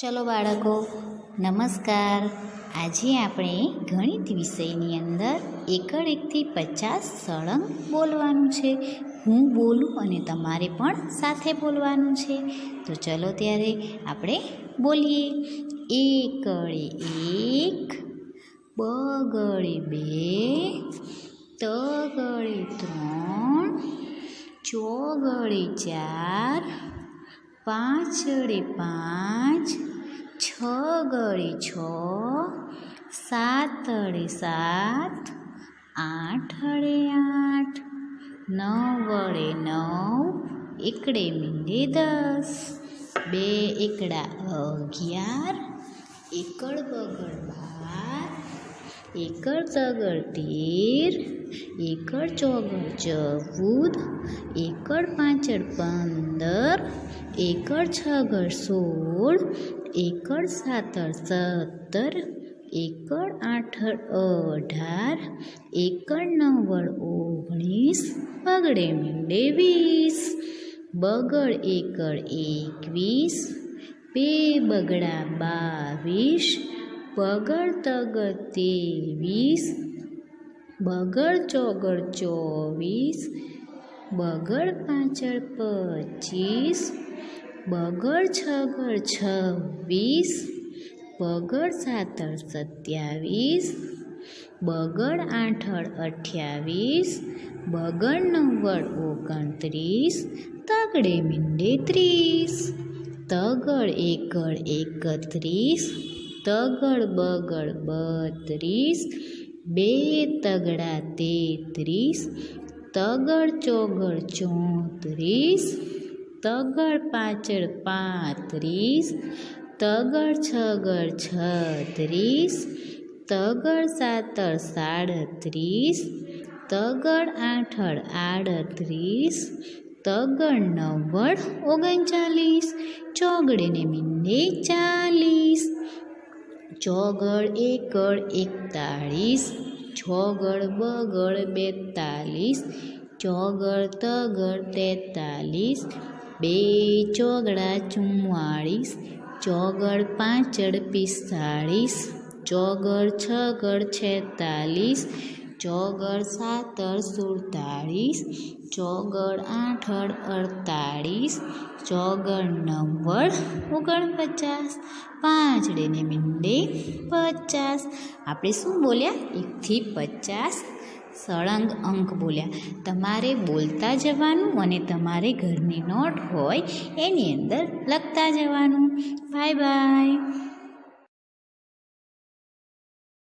ચલો બાળકો, નમસ્કાર. આજે આપણે ગણિત વિષયની અંદર એકડ એકથી પચાસ સળંગ બોલવાનું છે. હું બોલું અને તમારે પણ સાથે બોલવાનું છે. તો ચલો ત્યારે આપણે બોલીએ. એકડે એક, બગડે બે, તગડે ત્રણ, ચોગડે ચાર, પાંચડે પાંચ છ ગળે છ સાતડે સાત આઠડે આઠ નવ નવડે નવ એકડે મીંડે દસ બે એકડા અગિયાર એકડ બગડ બાર એકડ તગડ તેર એકડ ચોગડ ચૌદ એકડ પાંચડ પંદર એકડ છગડ સોળ એકડ સાતર સત્તર, એકડ આઠડ અઢાર, એકડ નવ્વડ ઓગણીસ, બગડે મીંડે વીસ, બગડ એકડ એકવીસ, બે બગડા બાવીસ, બગડ તગડ ત્રેવીસ, બગડ ચોગડ ચોવીસ, બગડ પાછળ પચીસ બગડ છગડ છવ્વીસ બગડ સાતર સત્યાવીસ બગડ આઠળ અઠ્યાવીસ બગડ નવ્વર ઓગણત્રીસ તગડે મીંડે ત્રીસ તગડ એકડ એકત્રીસ તગડ બગડ બત્રીસ બે તગડા તેત્રીસ તગડ ચોગડ ચોત્રીસ તગડ પાછળ પાંત્રીસ, તગડ છગડ છત્રીસ, તગડ સાતર સાડત્રીસ, તગડ આઠળ આડત્રીસ, તગડ નવ્વડ ઓગણચાલીસ ચોગડે મીંડે ચાલીસ, ચોગડ એકડ એકતાળીસ છોગળ બગડ બેતાલીસ ચોગળ તગળ તેતાલીસ બે ચોગડા ચુમ્માળીસ, ચોગડ પાંચડ પિસ્તાળીસ, ચોગડ છગડ છેતાલીસ, ચોગડ સાતડ સુડતાળીસ, ચોગડ આઠડ અડતાળીસ, ચોગડ નવ્વડ ઓગણપચાસ પાંચડે ને મીંડે પચાસ. આપણે શું બોલ્યા? એકથી પચાસ. સળંગ અંક બોલ્યા. તમારે બોલતા જવાનું અને તમારે ઘરની નોટ હોય એની અંદર લખતા જવાનું. Bye bye.